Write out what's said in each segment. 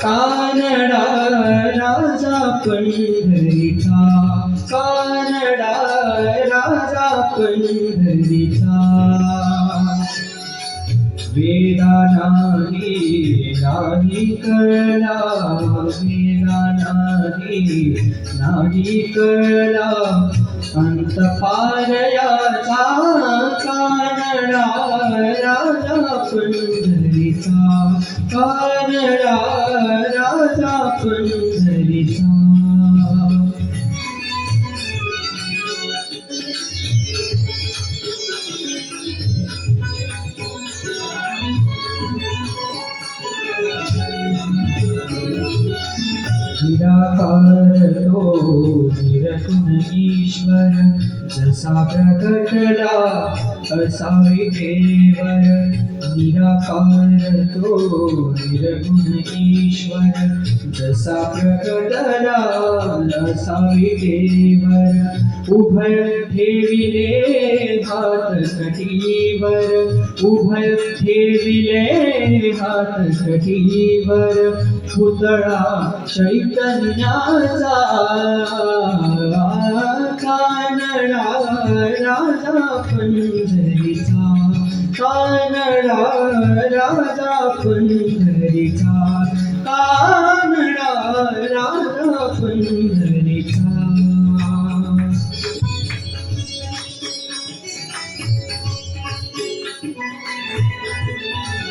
कानडा राजा पंढरीचा कानडा राजा पंढरीचा वेदा नाही नाही कळला वेदा नाही नाही कळला अंत पारयाचा कानडा राजा पंढरीचा कानडा राजा पंढरीचा निराकार तो निरकुण ईश्वर जसा प्रकटला असा विदेवर निराकार तो निर्गुण ईश्वर जसा प्रकटला असा विदेवर उभय ठेविले हात कटीवर उभय ठेविले हात कटीवर पुतळा चैतन्याचा કાનડા રાધા પંડરિકા કાનડા રાધા પંડરિકા કાનડા રાધા પંડરિકા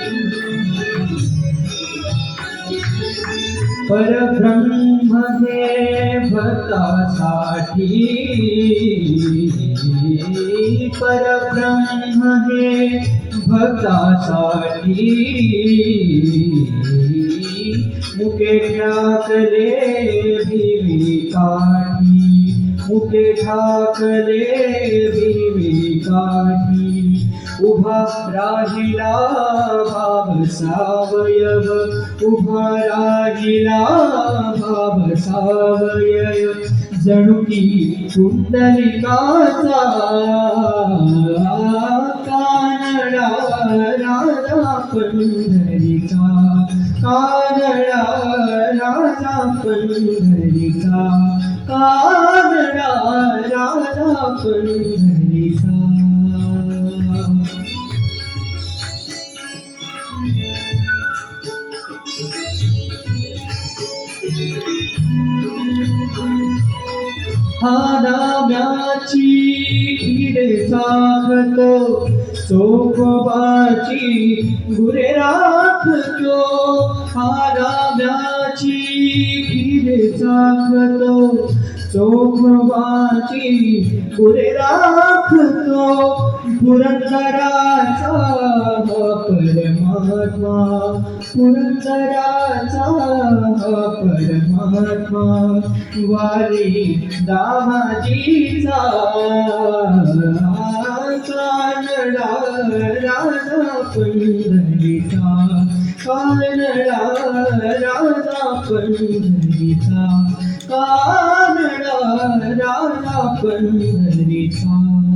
Thank you. परब्रह्म भक्तासाठी परब्रह्म भक्तासाठी मुके ठाकले भिविकाठी मुके ठाकले भिविकाठी उभा राहिला भाव सावयव उभा राहिला भाव सावयव। जणुकी कुंडलिकाचा कानडा राजा पंढरीचा कानडा राजा पंढरीचा कानडा राजा हा नाम्याची खिरे सांगतो चोकोबाची गुरे राखतो. हा नाम्याची खिरे सांगतो चोकोबाची पुरे राखतो. पुरंदराचा परमात्मा पुरंदराचा परमात्मा वारी दामाजीचा कानडा राजा पंढरीचा. कानडा राजा पंढरीचा. का not enough, but you need.